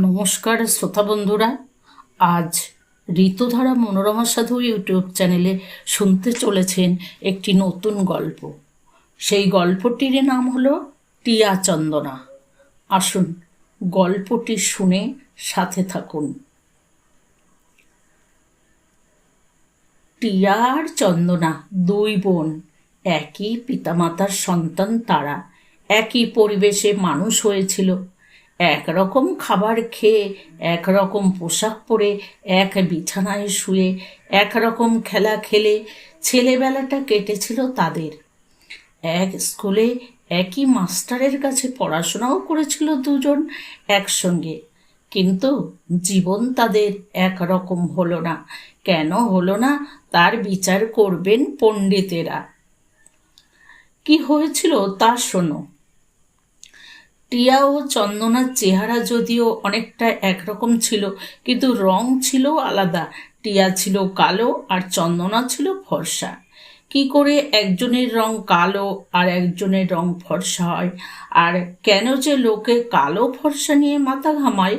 নমস্কার শ্রোতা বন্ধুরা। আজ ঋতুধারা মনোরমা সাধু ইউটিউব চ্যানেলে শুনতে চলেছেন একটি নতুন গল্প। সেই গল্পটির নাম হলো টিয়া চন্দনা। আসুন গল্পটি শুনে সাথে থাকুন। টিয়া আর চন্দনা দুই বোন, একই পিতামাতার সন্তান তারা। একই পরিবেশে মানুষ হয়েছিল। একরকম খাবার খেয়ে, একরকম পোশাক পরে, এক বিছানায় শুয়ে, একরকম খেলা খেলে ছেলেবেলাটা কেটেছিল তাদের। এক স্কুলে একই মাস্টারের কাছে পড়াশোনাও করেছিল দুজন একসঙ্গে। কিন্তু জীবন তাদের একরকম হলো না। কেন হলো না তার বিচার করবেন পণ্ডিতেরা। কি হয়েছিল তা শোনো। টিয়া ও চন্দনার চেহারা যদিও অনেকটা একরকম ছিল, কিন্তু রং ছিল আলাদা। টিয়া ছিল কালো আর চন্দনা ছিল ফর্সা। কি করে একজনের রং কালো আর একজনের রং ফর্সা হয়? আর কেন যে লোকে কালো ফর্সা নিয়ে মাথা ঘামায়,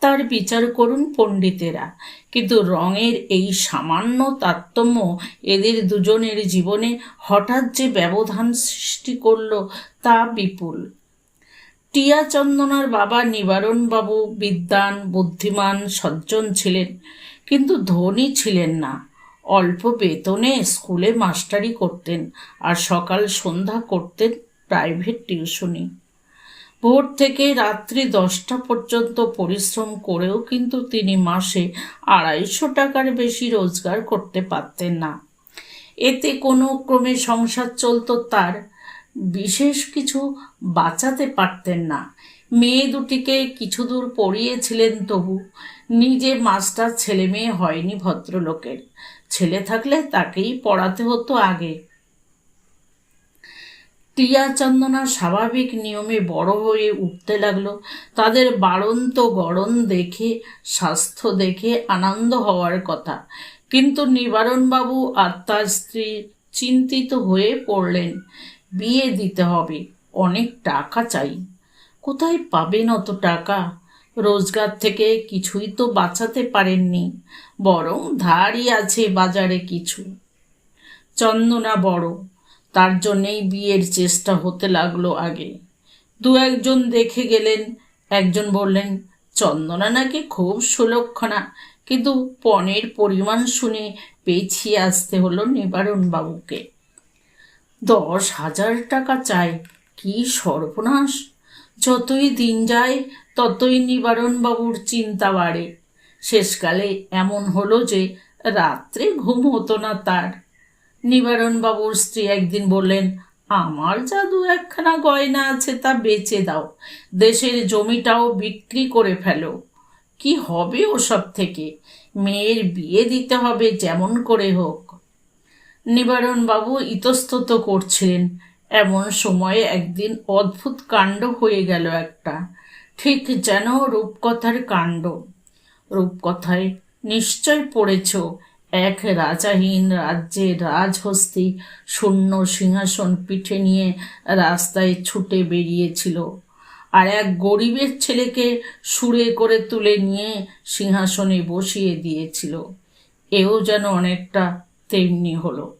তার বিচার করুন পণ্ডিতেরা। কিন্তু রঙের এই সামান্য তারতম্য এদের দুজনের জীবনে হঠাৎ যে ব্যবধান সৃষ্টি করল তা বিপুল। টিয়া চন্দনার বাবা নিবারণবাবু বিদ্বান, বুদ্ধিমান, সজ্জন ছিলেন, কিন্তু ধনী ছিলেন না। অল্প বেতনে স্কুলে মাস্টারি করতেন আর সকাল সন্ধ্যা করতেন প্রাইভেট টিউশনি। ভোর থেকে রাত্রি দশটা পর্যন্ত পরিশ্রম করেও কিন্তু তিনি মাসে আড়াইশো টাকার বেশি রোজগার করতে পারতেন না। এতে কোনো ক্রমে সংসার চলত তার বিশেষ কিছু বাঁচাতে পারতেন না। মেয়ে দুটিকে কিছু দূর পড়িয়েছিলেন তবু। নিজে মাস্টার ছেলে মেয়ে হয়নি ভদ্রলোকের। ছেলে থাকলে তাকেই পড়াতে হতো আগে। টিয়া চন্দনা স্বাভাবিক নিয়মে বড় হয়ে উঠতে লাগল। তাদের বাড়ন্ত গড়ন দেখে, স্বাস্থ্য দেখে আনন্দ হওয়ার কথা। কিন্তু নিবারণবাবু আর তার স্ত্রী চিন্তিত হয়ে পড়লেন। বিয়ে দিতে হবে। অনেক টাকা চাই। কোথায় পাবেন অত টাকা? রোজগার থেকে কিছুই তো বাঁচাতে পারেননি। বরং ধারই আছে বাজারে কিছু। চন্দনা বড়। তার জন্যেই বিয়ের চেষ্টা হতে লাগল আগে। দু একজন দেখে গেলেন। একজন বললেন, চন্দনা নাকি খুব সুলক্ষণা। কিন্তু পণের পরিমাণ শুনে পেছিয়ে আসতে হলো নিবারণবাবুকে। দশ হাজার টাকা চাই, কি সর্বনাশ? যতই দিন যায়, ততই নিবারণবাবুর চিন্তা বাড়ে। শেষকালে এমন হলো যে রাত্রে ঘুম হতো না তার। নিবারণবাবুর স্ত্রী একদিন বললেন, আমার জাদু একখানা গয়না আছে, তা বেচে দাও। দেশের জমিটাও বিক্রি করে ফেলো। কি হবে ওসব থেকে? মেয়ের বিয়ে দিতে হবে যেমন করে হোক। নিবারণবাবু ইতস্তত করছিলেন। এমন সময়ে একদিন অদ্ভুত কাণ্ড হয়ে গেল একটা। ঠিক যেন রূপকথার কাণ্ড। রূপকথায় নিশ্চয় পড়েছ, এক রাজাহীন রাজ্যে রাজহস্তি শূন্য সিংহাসন পিঠে নিয়ে রাস্তায় ছুটে বেরিয়েছিল। আর এক গরিবের ছেলেকে সুরে করে তুলে নিয়ে সিংহাসনে বসিয়ে দিয়েছিল। এও যেন অনেকটা তেমনি হলো।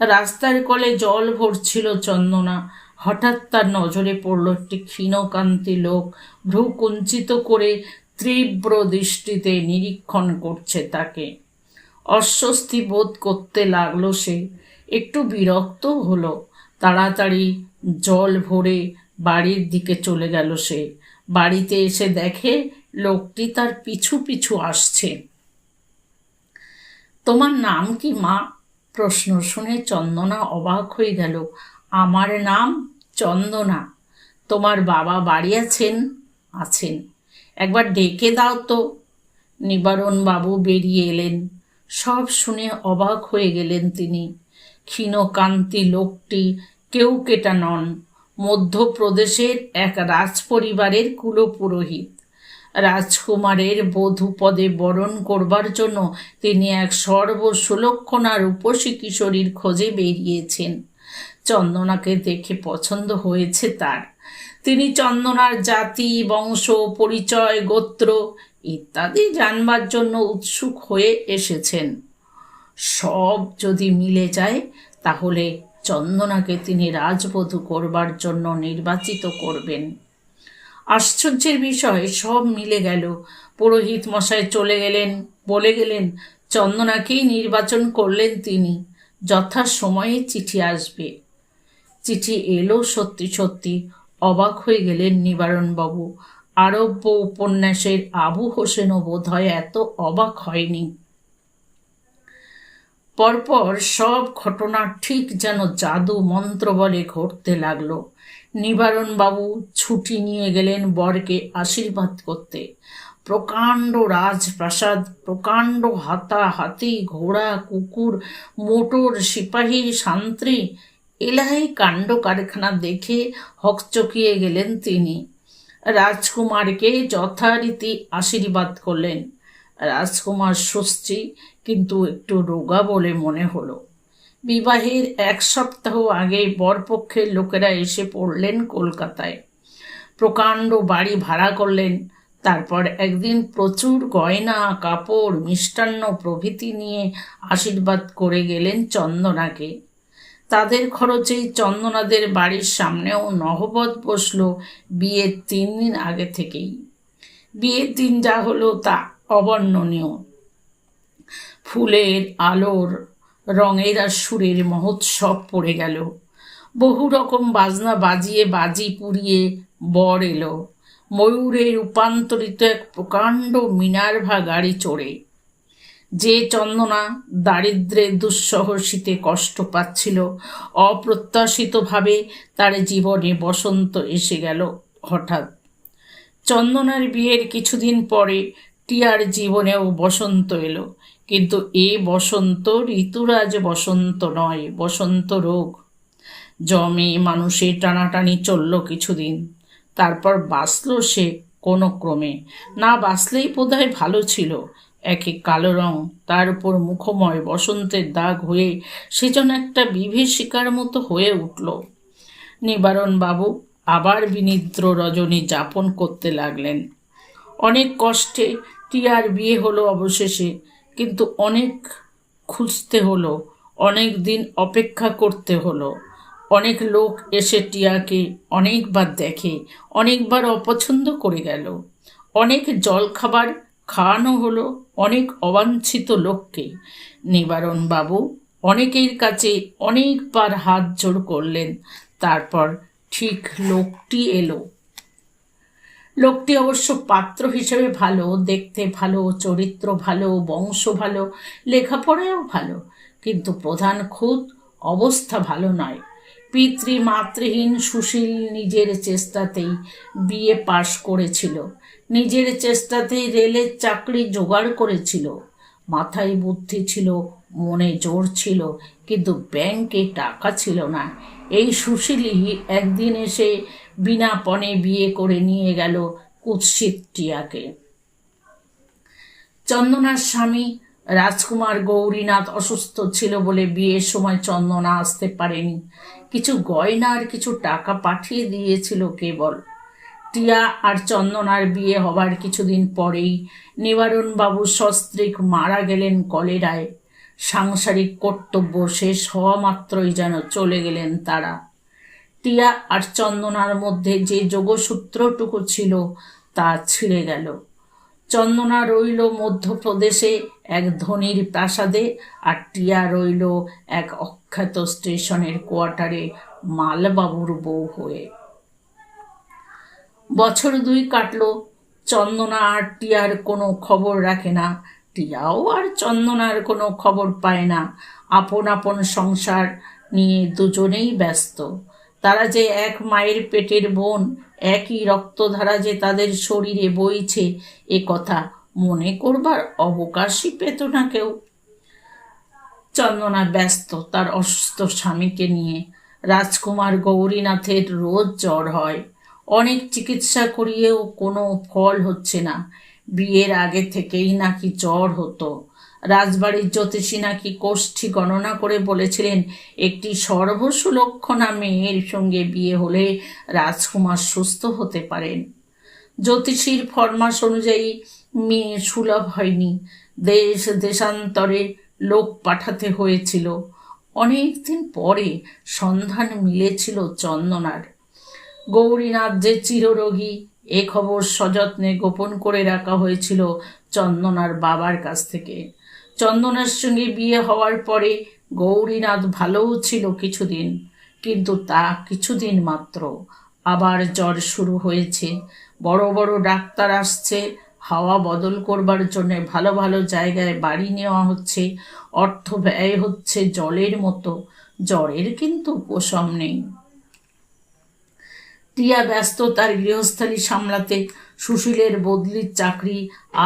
রাস্তার কলে জল ভরছিল চন্দনা। হঠাৎ তার নজরে পড়ল একটি ক্ষীণকান্তি লোক। ভ্রু কুঞ্চিত করে তীব্র দৃষ্টিতে নিরীক্ষণ করছে তাকে। অস্বস্তি বোধ করতে লাগল সে। একটু বিরক্ত হলো। তাড়াতাড়ি জল ভরে বাড়ির দিকে চলে গেল সে। বাড়িতে এসে দেখে লোকটি তার পিছু পিছু আসছে। তোমার নাম কি, মা? প্রশ্ন শুনে চন্দনা অবাক হয়ে গেল। আমার নাম চন্দনা। তোমার বাবা বাড়ি আছেন? আছেন। একবার ডেকে দাও তো। নিবারণ বাবু বেরিয়ে এলেন। সব শুনে অবাক হয়ে গেলেন তিনি। ক্ষীণকান্তি লোকটি কেউ কেটা নন। মধ্যপ্রদেশের এক রাজপরিবারের কুলপুরোহিত। রাজকুমারের বধূ পদে বরণ করবার জন্য তিনি এক সর্বসুলক্ষণা রূপসী কিশোরীর খোঁজে বেরিয়েছেন। চন্দনাকে দেখে পছন্দ হয়েছে তার। তিনি চন্দনার জাতি, বংশ, পরিচয়, গোত্র ইত্যাদি জানবার জন্য উৎসুক হয়ে এসেছেন। সব যদি মিলে যায়, তাহলে চন্দনাকে তিনি রাজবধূ করবার জন্য নির্বাচিত করবেন। আশ্চর্যের বিষয়, সব মিলে গেল। পুরোহিত মশাই চলে গেলেন, বলে গেলেন, চন্দনাকেই নির্বাচন করলেন তিনি যথা সময়ে চিঠি আসবে। চিঠি এলো সত্যি সত্যি, অবাক হয়ে গেলেন নিবারণবাবু। আরব্য উপন্যাসের আবু হোসেনও বোধ হয় এত অবাক হয়নি। পরপর সব ঘটনা ঠিক যেন জাদু মন্ত্র বলে ঘটতে লাগল। নিবারণবাবু ছুটি নিয়ে গেলেন বরকে আশীর্বাদ করতে। প্রকাণ্ড রাজপ্রাসাদ, প্রকাণ্ড হাতা হাতি ঘোড়া, কুকুর, মোটর সিপাহীর শান্ত্রী এলাই কাণ্ড কারখানা দেখে হকচকিয়ে গেলেন তিনি। রাজকুমারকে যথারীতি আশীর্বাদ করলেন। রাজকুমার সুশ্রী কিন্তু একটু রোগা বলে মনে হলো। বিবাহের এক সপ্তাহ আগে বরপক্ষের লোকেরা এসে পড়লেন কলকাতায়। প্রকাণ্ড বাড়ি ভাড়া করলেন। তারপর একদিন প্রচুর গয়না, কাপড়, মিষ্টান্ন প্রভৃতি নিয়ে আশীর্বাদ করে গেলেন চন্দনাকে। তাদের খরচেই চন্দনাদের বাড়ির সামনেও নহবত বসল বিয়ের তিন দিন আগে থেকেই। বিয়ের দিন যা হলো তা অবর্ণনীয়। ফুলের আলোর, রঙের আর সুরের মহোৎসব পড়ে গেল। বহু রকম বাজনা বাজিয়ে বাজি পুড়িয়ে বর এলো। ময়ূরে রূপান্তরিত এক প্রকাণ্ড মিনার্ভা গাড়ি চড়ে। যে চন্দনা দারিদ্র্যের দুঃসহ শীতে কষ্ট পাচ্ছিল, অপ্রত্যাশিতভাবে তার জীবনে বসন্ত এসে গেল হঠাৎ। চন্দনার বিয়ের কিছুদিন পরে টিয়ার জীবনেও বসন্ত এলো। কিন্তু এ বসন্ত ঋতুরাজ বসন্ত নয়, বসন্ত রোগ। জমে মানুষের টানাটানি চলল কিছুদিন। তারপর বাঁচল সে কোনো ক্রমে। না বাঁচলেই বোধহয় ভালো ছিল। একে কালো রং, তার উপর মুখময় বসন্তের দাগ হয়ে সে যেন একটা বিভীষিকার মতো হয়ে উঠল। নিবারণ বাবু আবার বিনিদ্র রজনী যাপন করতে লাগলেন। অনেক কষ্টে টিয়ার বিয়ে হলো অবশেষে, কিন্তু অনেক খুঁজতে হলো, অনেক দিন অপেক্ষা করতে হলো। অনেক লোক এসে টিয়াকে অনেকবার দেখে, অনেকবার অপছন্দ করে গেল। অনেক জলখাবার খাওয়ানো হলো অনেক অবাঞ্ছিত লোককে। নিবারণবাবু অনেকের কাছে অনেকবার হাত জোড় করলেন, তারপর ঠিক লোকটি এলো। লোকটি অবশ্য পাত্র হিসেবে ভালো, দেখতে ভালো, চরিত্র ভালো, বংশ ভালো, লেখাপড়ায়ও ভালো, কিন্তু প্রধান খুদ অবস্থা ভালো নয়। পিতৃ মাতৃহীন সুশীল নিজের চেষ্টাতেই বিয়ে পাশ করেছিল। নিজের চেষ্টাতেই রেলের চাকরি জোগাড় করেছিল। মাথায় বুদ্ধি ছিল, মনে জোর ছিল, কিন্তু ব্যাংকে টাকা ছিল না। এই সুশীলই একদিন এসে বিনা পণে বিয়ে করে নিয়ে গেল কুৎসিত টিয়াকে। চন্দনার স্বামী রাজকুমার গৌরীনাথ অসুস্থ ছিল বলে বিয়ের সময় চন্দনা আসতে পারেনি। কিছু গয়না আর কিছু টাকা পাঠিয়ে দিয়েছিল কেবল। টিয়া আর চন্দনার বিয়ে হবার কিছুদিন পরেই নিবারণবাবু সস্ত্রীক মারা গেলেন কলেরায়। সাংসারিক কর্তব্য শেষ হওয়া মাত্রই যেন চলে গেলেন তারা। টিয়া আর চন্দনার মধ্যে যে যোগসূত্রটুকু ছিল তা ছিঁড়ে গেল। চন্দনা রইল মধ্যপ্রদেশে এক ধনির প্রাসাদে আর টিয়া রইল এক অখ্যাত স্টেশনের কোয়ার্টারে মালবাবুর বউ হয়ে। বছর দুই কাটল, চন্দনা আর টিয়ার কোনো খবর রাখে না। টিয়াও আর চন্দনার কোনো খবর পায় না। আপন আপন সংসার নিয়ে দুজনেই ব্যস্ত। তারা যে এক মায়ের পেটের বোন, একই রক্তধারা যে তাদের শরীরে বইছে, এ কথা মনে করবার অবকাশই পেত না কেউ। চন্দনা ব্যস্ত তার অসুস্থ স্বামীকে নিয়ে। রাজকুমার গৌরীনাথের রোজ জ্বর হয়। অনেক চিকিৎসা করিয়েও কোনো ফল হচ্ছে না। বিয়ের আগে থেকেই নাকি জ্বর হতো। রাজবাড়ির জ্যোতিষী নাকি কোষ্ঠী গণনা করে বলেছিলেন, একটি সর্বসুলক্ষণা মেয়ের সঙ্গে বিয়ে হলে রাজকুমার সুস্থ হতে পারেন। জ্যোতিষীর ফরমাস অনুযায়ী, মেয়ে সুলভ হয়নি। দেশ, দেশান্তরে লোক পাঠাতে হয়েছিল। অনেকদিন পরে সন্ধান মিলেছিল চন্দনার। গৌরীনাথ যে চিররোগী এ খবর সযত্নে গোপন করে রাখা হয়েছিল চন্দনার বাবার কাছ থেকে। চন্দনার সঙ্গে বিয়ে হওয়ার পরে গৌরীনাথ ভালোও ছিল কিছুদিন, কিন্তু তা কিছুদিন মাত্র। আবার জ্বর শুরু হয়েছে। বড় বড় ডাক্তার আসছে, হাওয়া বদল করবার জন্য ভালো ভালো জায়গায় বাড়ি নেওয়া হচ্ছে, অর্থ ব্যয় হচ্ছে জলের মতো। জ্বরের কিন্তু উপশম নেই। টিয়া ব্যস্ত তার গৃহস্থালী সামলাতে সুশীলের বদলির চাকরি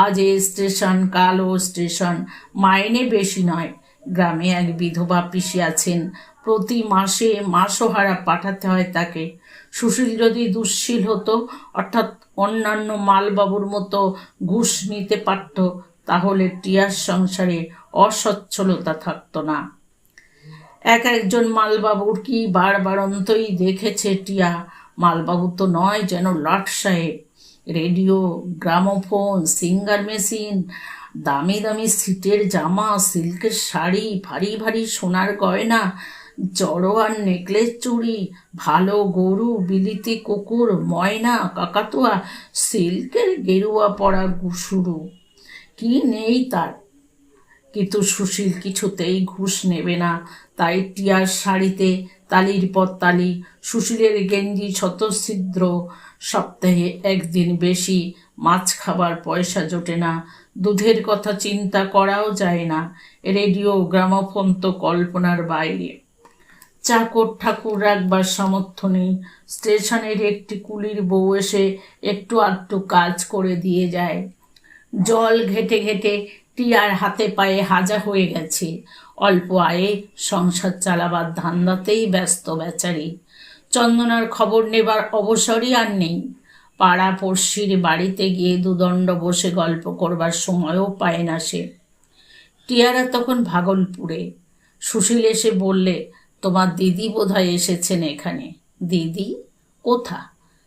আজ এ স্টেশন, কাল ও স্টেশন। মাইনে বেশি নয়। গ্রামে এক বিধবা পিসি আছেন প্রতি মাসে মাসোহারা পাঠাতে হয় তাকে। সুশীল যদি দুশ্শীল হতো, অর্থাৎ অন্যান্য মালবাবুর মতো ঘুষ নিতে পারত, তাহলে টিয়ার সংসারে অসচ্ছলতা থাকতো না। এক একজন মালবাবুর কি বারবারন্তই দেখেছে টিয়া? মালবাবু তো নয় যেন লট সাহেব রেডিও, গ্রামোফোন, সিঙ্গার মেশিন, দামি দামি সিটের জামা, সিল্কের শাড়ি, ভারী ভারী সোনার গয়না, জড়োয়ার নেকলেস চুড়ি, ভালো গরু, বিলিতি কুকুর, ময়না, কাকাতুয়া, সিল্কের গেরুয়া পরা গুসুরু কি নেই তার? কিন্তু সুশীল কিছুতেই ঘুষ নেবে না। তাই টিয়ার শাড়িতে তালির পর তালি, সুশীলের গেঞ্জি শতছিদ্র সপ্তাহে একদিন বেশি মাছ খাবার পয়সা জোটে না। দুধের কথা চিন্তা করাও যায় না, রেডিও, গ্রামোফোন তো কল্পনার বাইরে। চাকর ঠাকুর রাখবার সামর্থ্য নেই, স্টেশনের একটি কুলির বউ এসে একটু আধটু কাজ করে দিয়ে যায়। জল ঘেটে ঘেটে টিয়ার হাতে পায়ে হাজা হয়ে গেছে। অল্প আয়ে সংসার চালাবার ধান্দাতেই ব্যস্ত বেচারি। চন্দনার খবর নেবার অবসরই আর নেই। পাড়া পড়শির বাড়িতে গিয়ে দুদণ্ড বসে গল্প করবার সময়ও পায় না সে। টিয়ারা তখন ভাগলপুরে। সুশীল এসে বললে, তোমার দিদি বোধহয় এসেছেন এখানে। দিদি? কোথা?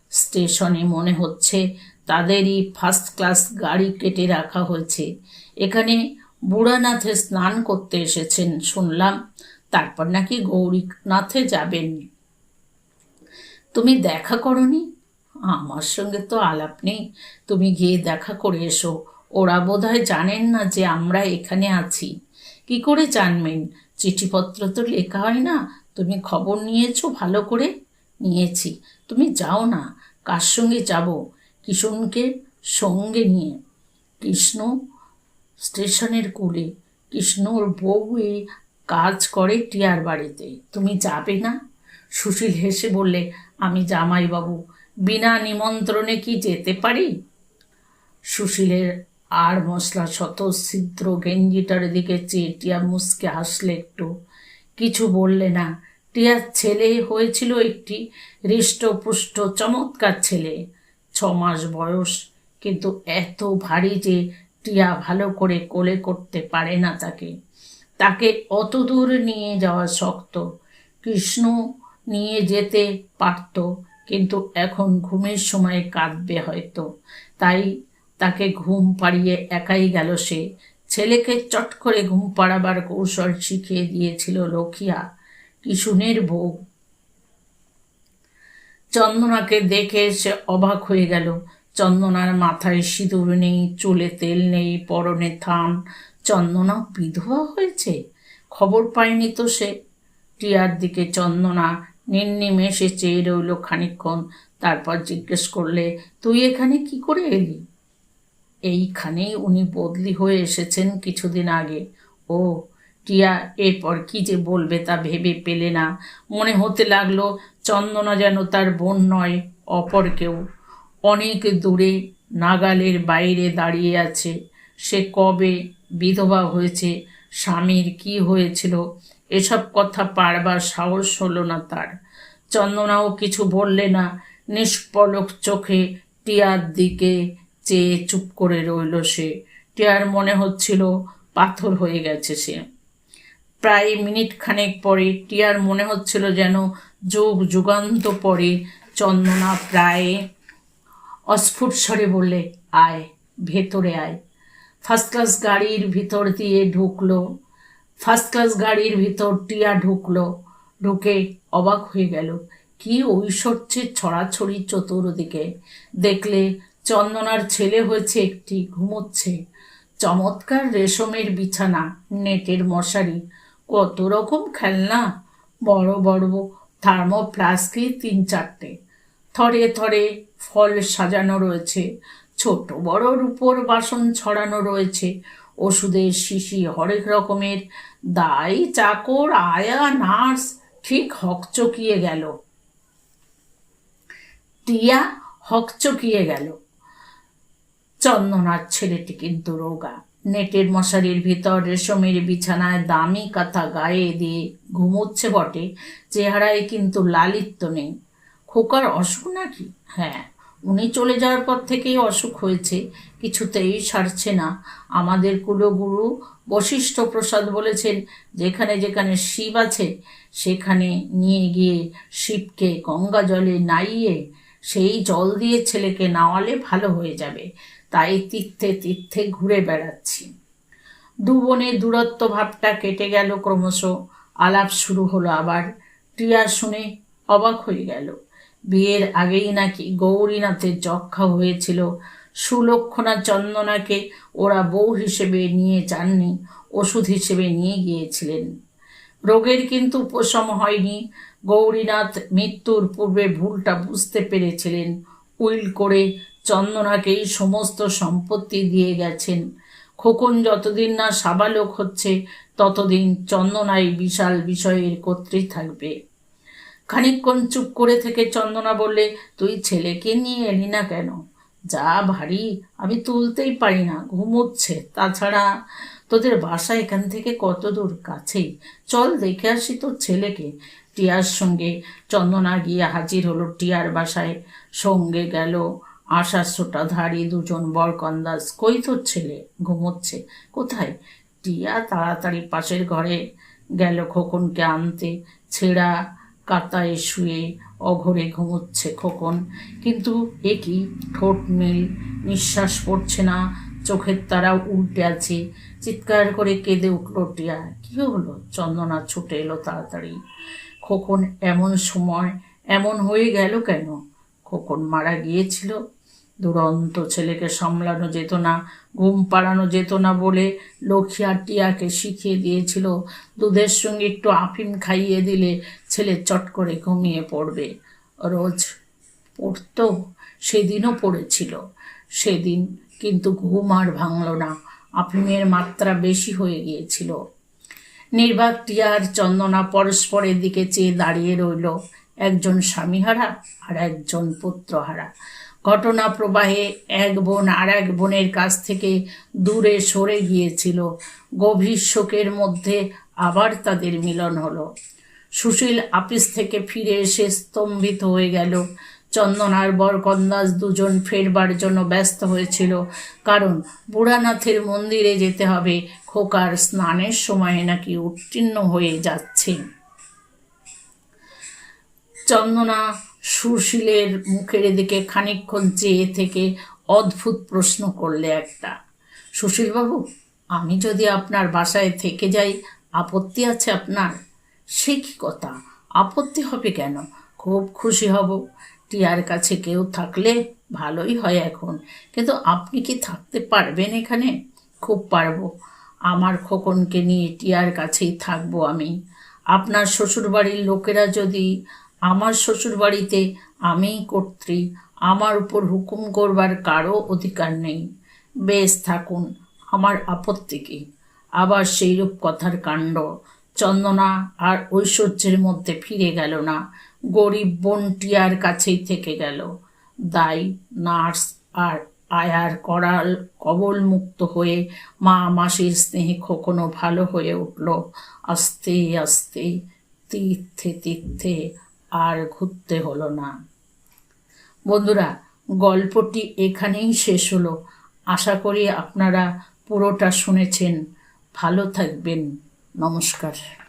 স্টেশনে মনে হচ্ছে তাদেরই ফার্স্ট ক্লাস গাড়ি কেটে রাখা হয়েছে। এখানে বুড়ানাথে স্নান করতে এসেছেন, শুনলাম। তারপর নাকি গৌরীনাথে যাবেন। তুমি দেখা করনি? আমার সঙ্গে তো আলাপ নেই। তুমি গিয়ে দেখা করে এসো। ওরা বোধহয় জানেন না যে আমরা এখানে আছি। কি করে জানবেন? চিঠিপত্র তো লেখা হয় না। তুমি খবর নিয়েছো ভালো করে? নিয়েছি। তুমি যাও না। কার সঙ্গে যাব? কিষণকে সঙ্গে নিয়ে। কৃষ্ণ স্টেশনের কুলে। কৃষ্ণর বউ কাজ করে টিয়ার বাড়িতে। তুমি যাবে না? সুশীল হেসে বললে, আমি জামাইবাবু, বিনা নিমন্ত্রণে কি যেতে পারি? সুশীলের আর মশলা ছিদ্র গেঞ্জিটার দিকে চেয়ে টিয়া মুসকে হাসলে একটু। কিছু বললে না। টিয়ার ছেলে হয়েছিল একটি হৃষ্টপুষ্ট চমৎকার ছেলে। ছ মাস বয়স, কিন্তু এত ভারী যে টিয়া ভালো করে কোলে করতে পারে না তাকে। তাকে অত দূর নিয়ে যাওয়া শক্ত। কৃষ্ণ নিয়ে যেতে পারত, কিন্তু এখন ঘুমের সময় কাঁদবে হয়তো। তাই তাকে ঘুম পাড়িয়ে একাই গেল সে। ছেলেকে চট করে ঘুম পাড়াবার কৌশল শিখিয়ে দিয়েছিল লক্ষিয়া কিশুনের বউ। চন্দনাকে দেখে সে অবাক হয়ে গেল। চন্দনার মাথায় সিঁদুর নেই, চুলে তেল নেই, পরনে থান। চন্দনা বিধবা হয়েছে? খবর পায়নি তো সে। টিয়ার দিকে চন্দনা নির্নিমেষে চেয়ে রইল খানিক্ষণ তারপর জিজ্ঞেস করলে, তুই এখানে কি করে এলি? এইখানেই উনি বদলি হয়ে এসেছেন কিছুদিন আগে। ও, টিয়া, এরপর কি যে বলবে তা ভেবে পেলে না। মনে হতে লাগল, চন্দনা যেন তার বোন নয়, অপর কেউ। অনেক দূরে নাগালের বাইরে দাঁড়িয়ে আছে। সে কবে বিধবা হয়েছে, স্বামীর কি হয়েছিল, এসব কথা পারবার সাহস হলো না তার। চন্দনাও কিছু বললে না, নিষ্পলক চোখে টিয়ার দিকে চেয়ে চুপ করে রইল সে। টিয়ার মনে হচ্ছিল পাথর হয়ে গেছে সে। প্রায় মিনিট খানেক পরে টিয়ার মনে হচ্ছিল যেন যুগ যুগান্ত পরে চন্দনা প্রায় অস্ফুট স্বরে বললে, আয়, ভেতরে আয়। ফার্স্ট ক্লাস গাড়ির ভিতর দিয়ে ঢুকলো। ফার্স্ট ক্লাস গাড়ির ভিতর টিয়া ঢুকলো। ঢুকে অবাক হয়ে গেল। কি ঐশ্বর্যের ছড়াছড়ি চতুর্দিকে। দেখলে চন্দনার ছেলে হয়েছে একটি, ঘুমোচ্ছে। চমৎকার রেশমের বিছানা, নেটের মশারি। কত রকম খেলনা। বড় বড় থার্মো ফ্লাস্কে তিন চারটে। থরে থরে ফল সাজানো রয়েছে। ছোট বড় রূপোর বাসন ছড়ানো রয়েছে। ওষুধের শিশি হরেক রকমের। দাই, চাকর, আয়া, নার্স ঠিক হকচকিয়ে গেল। টিয়া হকচকিয়ে গেল। চন্দনার ছেলেটি কিন্তু রোগা। নেটের মশারির ভিতর রেশমের বিছানায় দামি কাঁথা গায়ে দিয়ে ঘুমোচ্ছে বটে। চেহারায় কিন্তু লালিত্য নেই। খোকার অসুখ নাকি? হ্যাঁ উনি চলে যাওয়ার পর থেকেই অসুখ হয়েছে, কিছুতেই সারছে না। আমাদের কুলগুরু বশিষ্ঠ প্রসাদ বলেছেন, যেখানে যেখানে শিব আছে, সেখানে নিয়ে গিয়ে শিবকে গঙ্গা জলে নাইয়ে, সেই জল দিয়ে ছেলেকে নাওয়ালে ভালো হয়ে যাবে। তাই তীর্থে তীর্থে ঘুরে বেড়াচ্ছি। দু বোনের দূরত্ব ভাবটা কেটে গেল ক্রমশ। আলাপ শুরু হলো আবার। টিয়া শুনে অবাক হয়ে গেল। বিয়ের আগেই নাকি গৌরীনাথের যক্ষা হয়েছিল। সুলক্ষণা চন্দনাকে ওরা বউ হিসেবে নিয়ে যাননি, ওষুধ হিসেবে নিয়ে গিয়েছিলেন। রোগের কিন্তু উপশম হয়নি। গৌরীনাথ মৃত্যুর পূর্বে ভুলটা বুঝতে পেরেছিলেন। উইল করে চন্দনাকেই সমস্ত সম্পত্তি দিয়ে গেছেন। খোকন যতদিন না সাবালক হচ্ছে, ততদিন চন্দনাই বিশাল বিষয়ের কর্ত্রী থাকবে। খানিকক্ষণ চুপ করে থেকে চন্দনা বললে, তুই ছেলেকে নিয়ে এলি না কেন? যা ভারী, আমি তুলতেই পারি না, ঘুমোচ্ছে। তাছাড়া তোদের বাসা এখান থেকে কত দূর কাছেই চল দেখে আসি তোর ছেলেকে। টিয়ার সঙ্গে চন্দনা গিয়ে হাজির হলো টিয়ার বাসায়। সঙ্গে গেল আশার ধারি দুজন বরকন্দাজ কই তোর ছেলে? ঘুমোচ্ছে। কোথায়? টিয়া তাড়াতাড়ি পাশের ঘরে গেল খোকনকে আনতে। ছেঁড়া কাতায় শুয়ে অঘরে ঘুমোচ্ছে খোকন। কিন্তু এ কি ঠোঁট নীল নিঃশ্বাস পড়ছে না, চোখের তারা উল্টে আছে। চিৎকার করে কেঁদে উঠল টিয়া। কী হলো? চন্দনা ছুটে এলো তাড়াতাড়ি। খোকন, এমন সময়, এমন হয়ে গেল কেন? খোকন মারা গিয়েছিল। দুরন্ত ছেলেকে সামলানো যেত না, ঘুম পাড়ানো যেত না বলে লক্ষ্মী আর টিয়াকে শিখিয়ে দিয়েছিল। দুধের সঙ্গে একটু আফিম খাইয়ে দিলে ছেলে চট করে ঘুমিয়ে পড়বে। রোজ পড়তো, সেদিনও পড়েছিল। সেদিন কিন্তু ঘুম আর ভাঙল না, আফিমের মাত্রা বেশি হয়ে গিয়েছিল। নির্বাক টিয়ার চন্দনা পরস্পরের দিকে চেয়ে দাঁড়িয়ে রইল, একজন স্বামীহারা আর একজন পুত্রহারা। ঘটনা প্রবাহে এক বোন আর এক বোনের কাছ থেকে দূরে সরে গিয়েছিল। গভীর শোকের মধ্যে আবার তাদের মিলন হলো। সুশীল আপিস থেকে ফিরে এসে স্তম্ভিত হয়ে গেল। চন্দনার বরকন্দাজ দুজন ফেরবার জন্য ব্যস্ত হয়েছিল। কারণ বুড়ানাথের মন্দিরে যেতে হবে, খোকার স্নানের সময় নাকি উত্তীর্ণ হয়ে যাচ্ছে। চন্দনা সুশীলের মুখের দিকে খানিকক্ষণ চেয়ে থেকে অদ্ভুত প্রশ্ন করলে একটা, সুশীলবাবু, আমি যদি আপনার বাসায় থেকে যাই, আপত্তি আছে আপনার? সে কি কথা? আপত্তি হবে কেন? খুব খুশি হব। টিয়ার কাছে কেউ থাকলে ভালোই হয় এখন। কিন্তু আপনি কি থাকতে পারবেন এখানে? খুব পারব। আমার খোকনকে নিয়ে টিয়ার কাছেই থাকব আমি। আপনার শ্বশুরবাড়ির লোকেরা যদি আমার শ্বশুর বাড়িতে আমিই কর্ত্রী, আমার উপর হুকুম করবার কারও অধিকার নেই। বেশ থাকুন, আমার আপত্তি কি আবার সেইরূপ কথার কাণ্ড। চন্দনা আর ঐশ্বর্যের মধ্যে ফিরে গেল না, গরিব বোনটিয়ার কাছেই থেকে গেল। দাই, নার্স আর আয়ার করাল কবল মুক্ত হয়ে মা মাসির স্নেহে কখনো ভালো হয়ে উঠল। আস্তে আস্তে তীর্থে তীর্থে আর ঘুরতে হলো না। বন্ধুরা, গল্পটি এখানেই শেষ হলো। আশা করি আপনারা পুরোটা শুনেছেন। ভালো থাকবেন। নমস্কার।